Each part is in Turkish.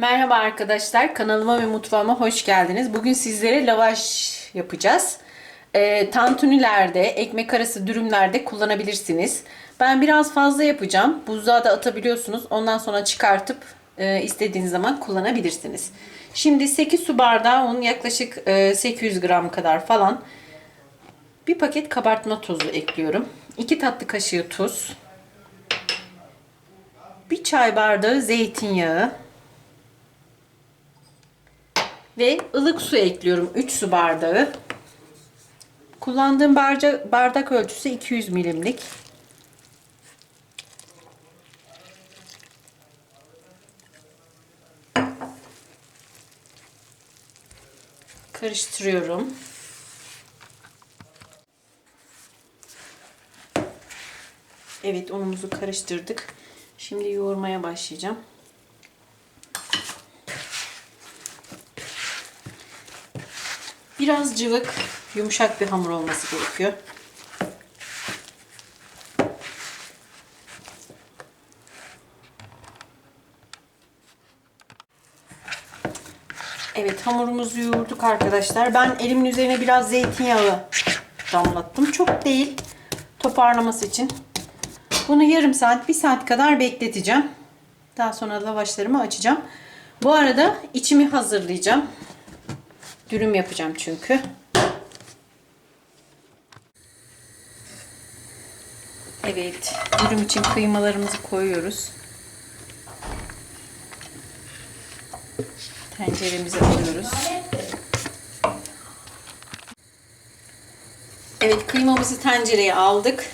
Merhaba arkadaşlar, kanalıma ve mutfağıma hoş geldiniz. Bugün sizlere lavaş yapacağız. Ee, tantunilerde, ekmek arası dürümlerde kullanabilirsiniz. Ben biraz fazla yapacağım. Buzluğa da atabiliyorsunuz. Ondan sonra çıkartıp e, istediğiniz zaman kullanabilirsiniz. Şimdi 8 su bardağı un yaklaşık e, 800 gram kadar falan. Bir paket kabartma tozu ekliyorum. 2 tatlı kaşığı tuz. Bir çay bardağı zeytinyağı ve ılık su ekliyorum 3 su bardağı. Kullandığım barca, bardak ölçüsü 200 milimlik. Karıştırıyorum. Evet unumuzu karıştırdık. Şimdi yoğurmaya başlayacağım. Biraz cıvık, yumuşak bir hamur olması gerekiyor. Evet hamurumuzu yoğurduk arkadaşlar. Ben elimin üzerine biraz zeytinyağı damlattım. Çok değil. Toparlaması için. Bunu yarım saat, bir saat kadar bekleteceğim. Daha sonra lavaşlarımı açacağım. Bu arada içimi hazırlayacağım. Dürüm yapacağım çünkü. Evet, dürüm için kıymalarımızı koyuyoruz. Tenceremize alıyoruz. Evet, kıymamızı tencereye aldık.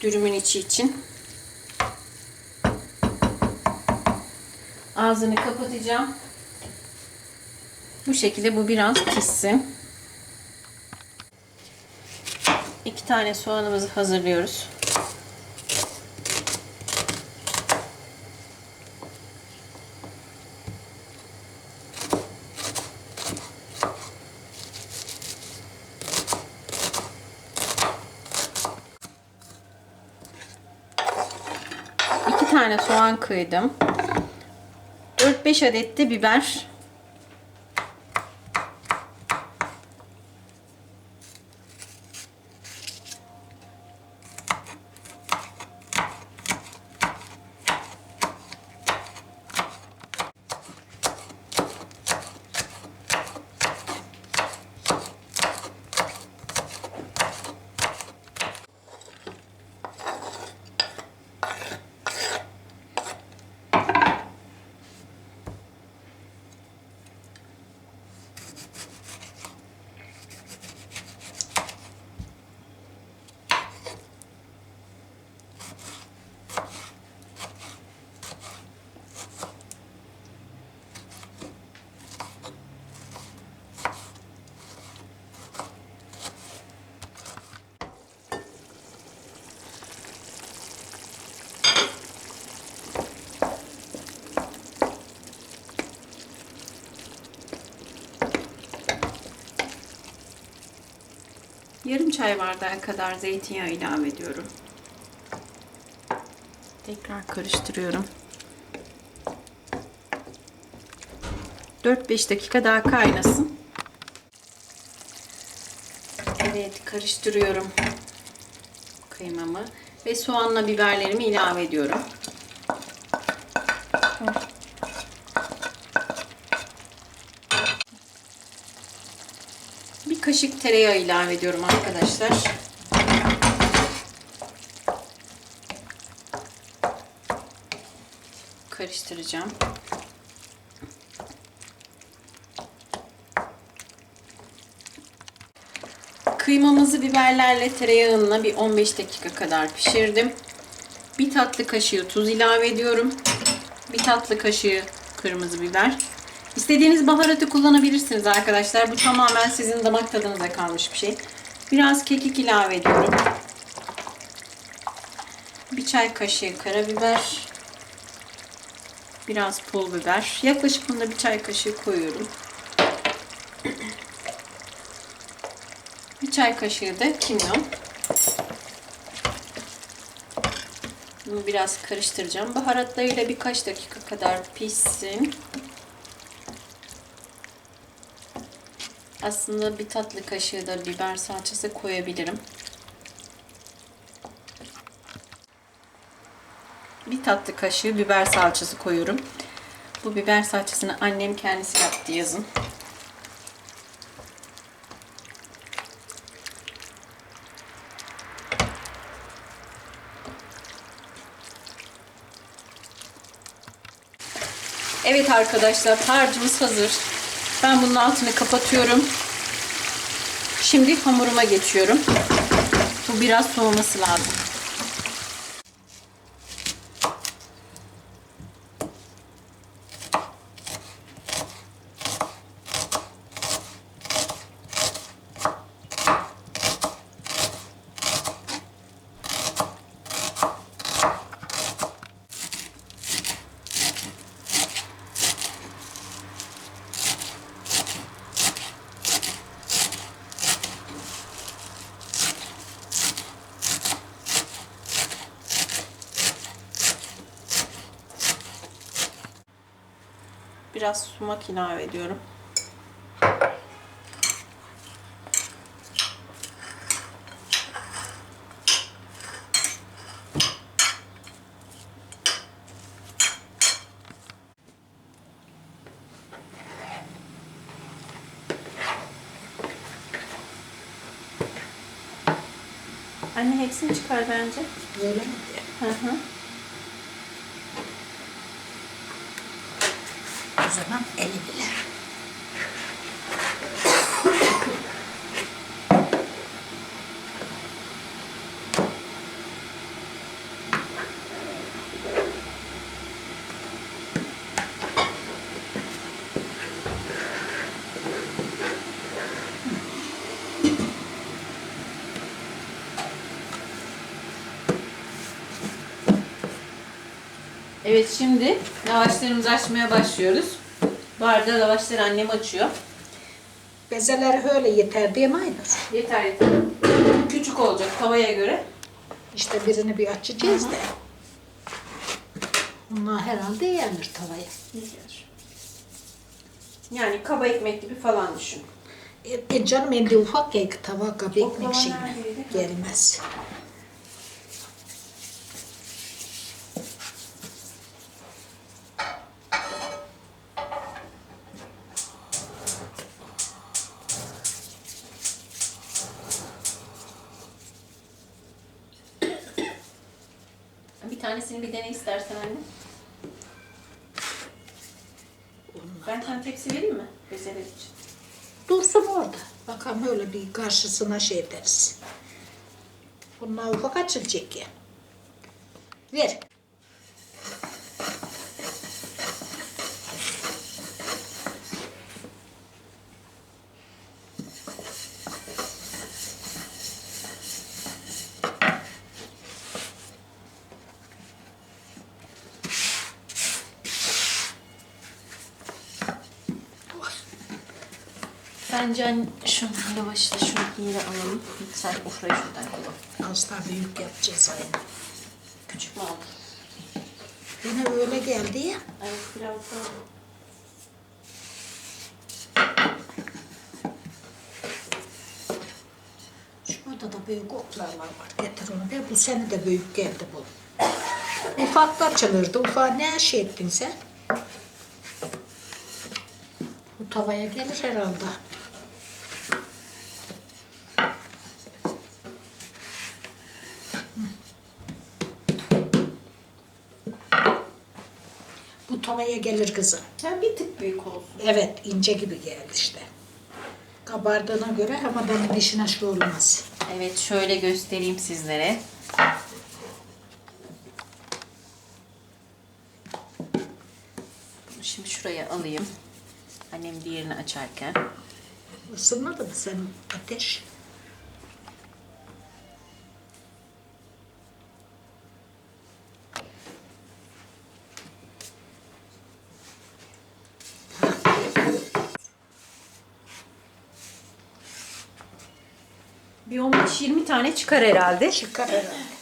Dürümün içi için. Ağzını kapatacağım. Bu şekilde bu biraz pişsin. İki tane soğanımızı hazırlıyoruz. İki tane soğan kıydım. 4-5 adet de biber Yarım çay bardağı kadar zeytinyağı ilave ediyorum. Tekrar karıştırıyorum. 4-5 dakika daha kaynasın. Evet karıştırıyorum kıymamı ve soğanla biberlerimi ilave ediyorum. Kaşık tereyağı ilave ediyorum arkadaşlar. Karıştıracağım. Kıymamızı biberlerle tereyağınla bir 15 dakika kadar pişirdim. Bir tatlı kaşığı tuz ilave ediyorum. Bir tatlı kaşığı kırmızı biber. İstediğiniz baharatı kullanabilirsiniz arkadaşlar. Bu tamamen sizin damak tadınıza kalmış bir şey. Biraz kekik ilave ediyorum. Bir çay kaşığı karabiber. Biraz pul biber. Yaklaşık bunda bir çay kaşığı koyuyorum. Bir çay kaşığı da kimyon. Bunu biraz karıştıracağım. Baharatlarıyla birkaç dakika kadar pişsin. Aslında bir tatlı kaşığı da biber salçası koyabilirim. Bir tatlı kaşığı biber salçası koyuyorum. Bu biber salçasını annem kendisi yaptı yazın. Evet arkadaşlar harcımız hazır. Ben bunun altını kapatıyorum. Şimdi hamuruma geçiyorum. Bu biraz soğuması lazım. Biraz sumak ilave ediyorum. Anne hepsini çıkar bence. Öyle mi? Hı hı. O zaman eli bile. Evet şimdi lavaşlarımızı açmaya başlıyoruz. Bu arada lavaşları annem açıyor. Bezeleri öyle yeter değil mi Aynur? Yeter yeter. Küçük olacak tavaya göre. İşte birini bir açacağız da. Bunlar herhalde yenir tavaya. Yani kaba ekmek gibi falan düşün. E, e canım elde ufak ya tava kabı ekmek şey neredeydi? gelmez. Bir tanesini bir dene istersen anne. Ben sana tepsi vereyim mi? Bezeler için. Dursun orada. Bakalım öyle bir karşısına şey ederiz. Bunlar ufak açılacak ya. Ver. Bence anne şu lavaşı da şu yere alalım. Sen ufrayı şuradan koy. Az daha büyük yapacağız aynı. Küçük mü oldu? Yine öyle geldi ya. Evet biraz daha. Şurada da büyük oklarlar var. Getir onu da. Bu sene de büyük geldi bu. Ufak da açılırdı. Ufak ne şey ettin sen? Bu tavaya gelir herhalde. Bu tavaya gelir kızım. Sen bir tık büyük olsun. Evet ince gibi geldi işte. Kabardığına göre ama benim dişin aşkı olmaz. Evet şöyle göstereyim sizlere. Şimdi şuraya alayım. Annem diğerini açarken. Isınmadı mı senin ateş? Tane çıkar herhalde. Çıkar herhalde.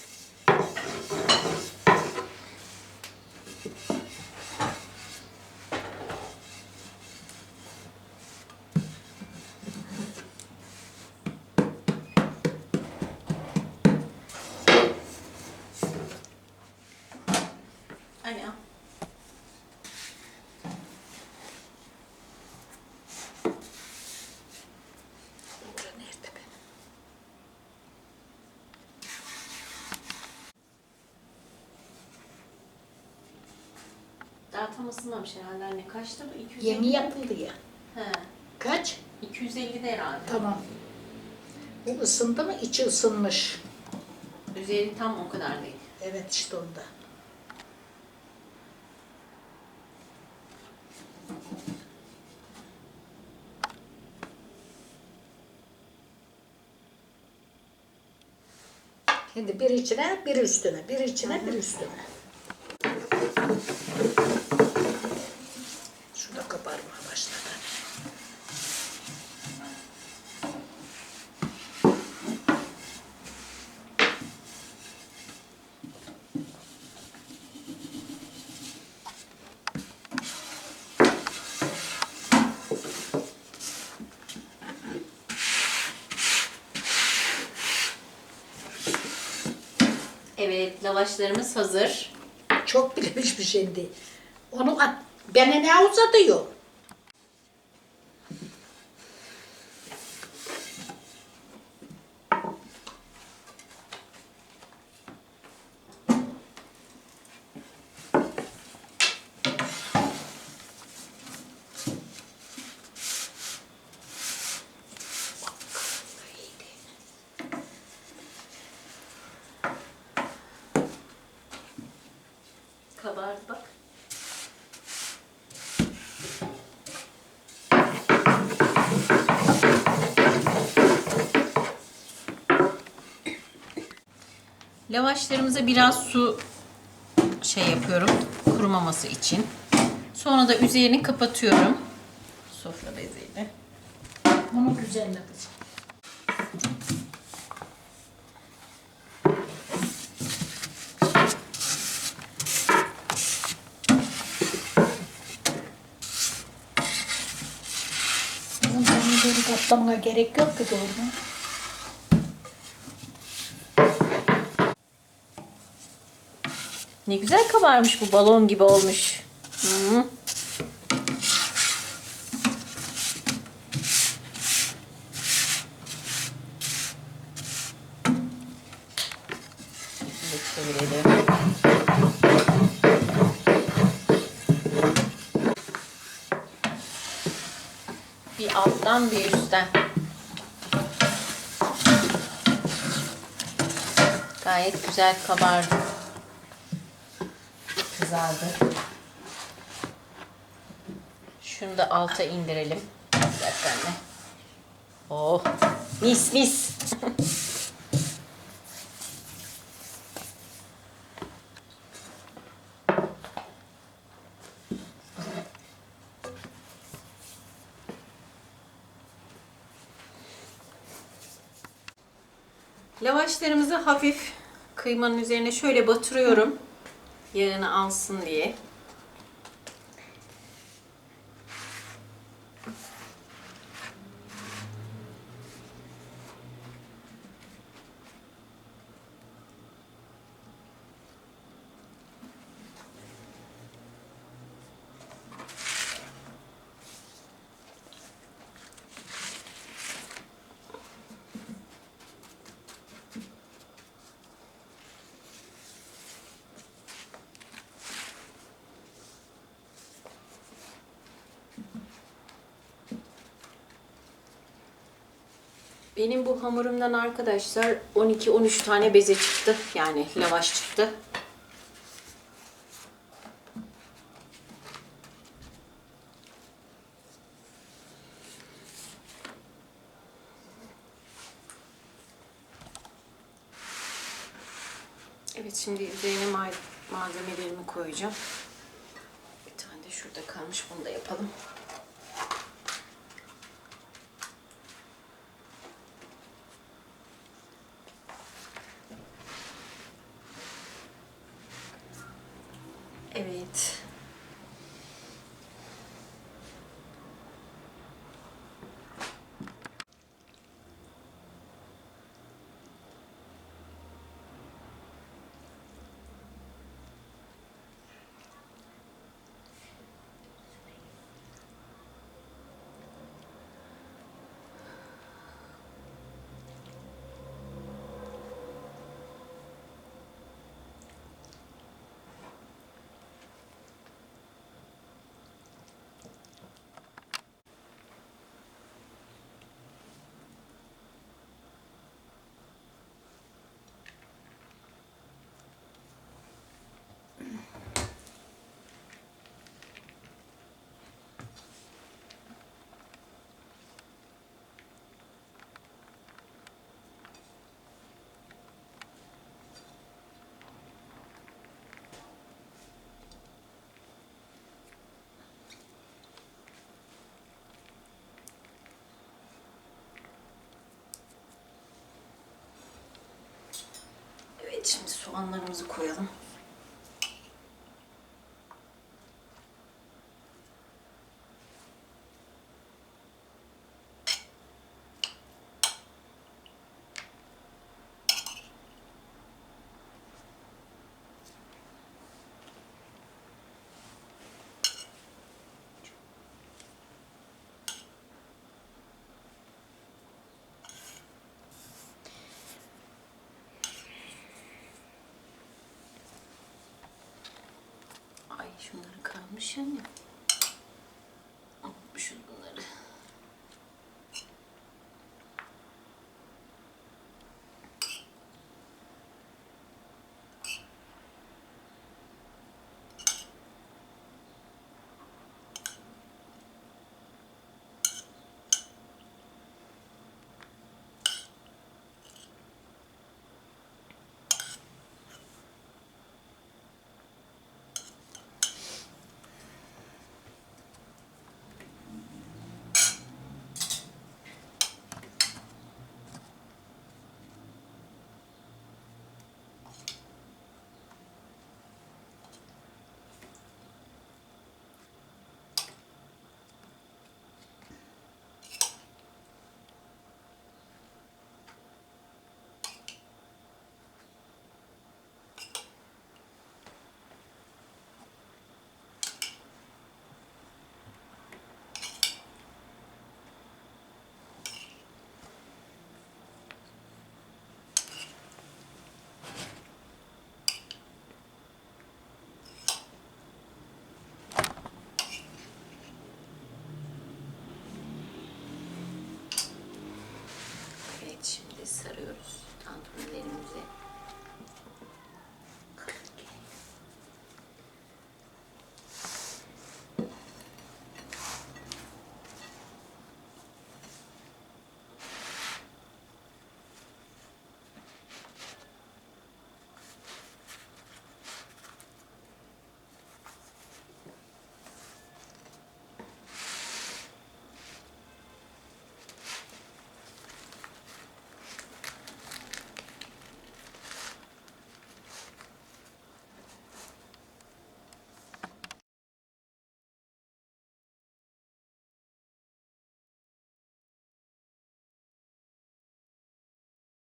Daha tam ısınmamış herhalde anne. Kaçtı bu? 250 Yeni yapıldı ya. He. Kaç? 250'de herhalde. Tamam. Bu ısındı mı? İçi ısınmış. Üzeri tam o kadar değil. Evet işte onda. Şimdi bir içine, bir üstüne, bir içine, bir üstüne. Evet, lavaşlarımız hazır. Çok bilmiş bir şimdi. Onu at, bana ne uzatıyor? Kabardı. Lavaşlarımıza biraz su şey yapıyorum kurumaması için. Sonra da üzerini kapatıyorum. Sofra beziyle. Onu güzelle kızım. Kızım katlamana gerek yok ki doğru. Ne güzel kabarmış bu balon gibi olmuş. Hı. Şimdi alttan bir üstten. Gayet güzel kabardı kızardı. Şunu da alta indirelim. Bir dakika anne. Oh, mis mis. Lavaşlarımızı hafif kıymanın üzerine şöyle batırıyorum. Yağını alsın diye. Benim bu hamurumdan arkadaşlar 12-13 tane beze çıktı. Yani lavaş çıktı. Evet şimdi üzerine ma- malzemelerimi koyacağım. Bir tane de şurada kalmış bunu da yapalım. Şimdi soğanlarımızı koyalım. Şunları kalmış yani.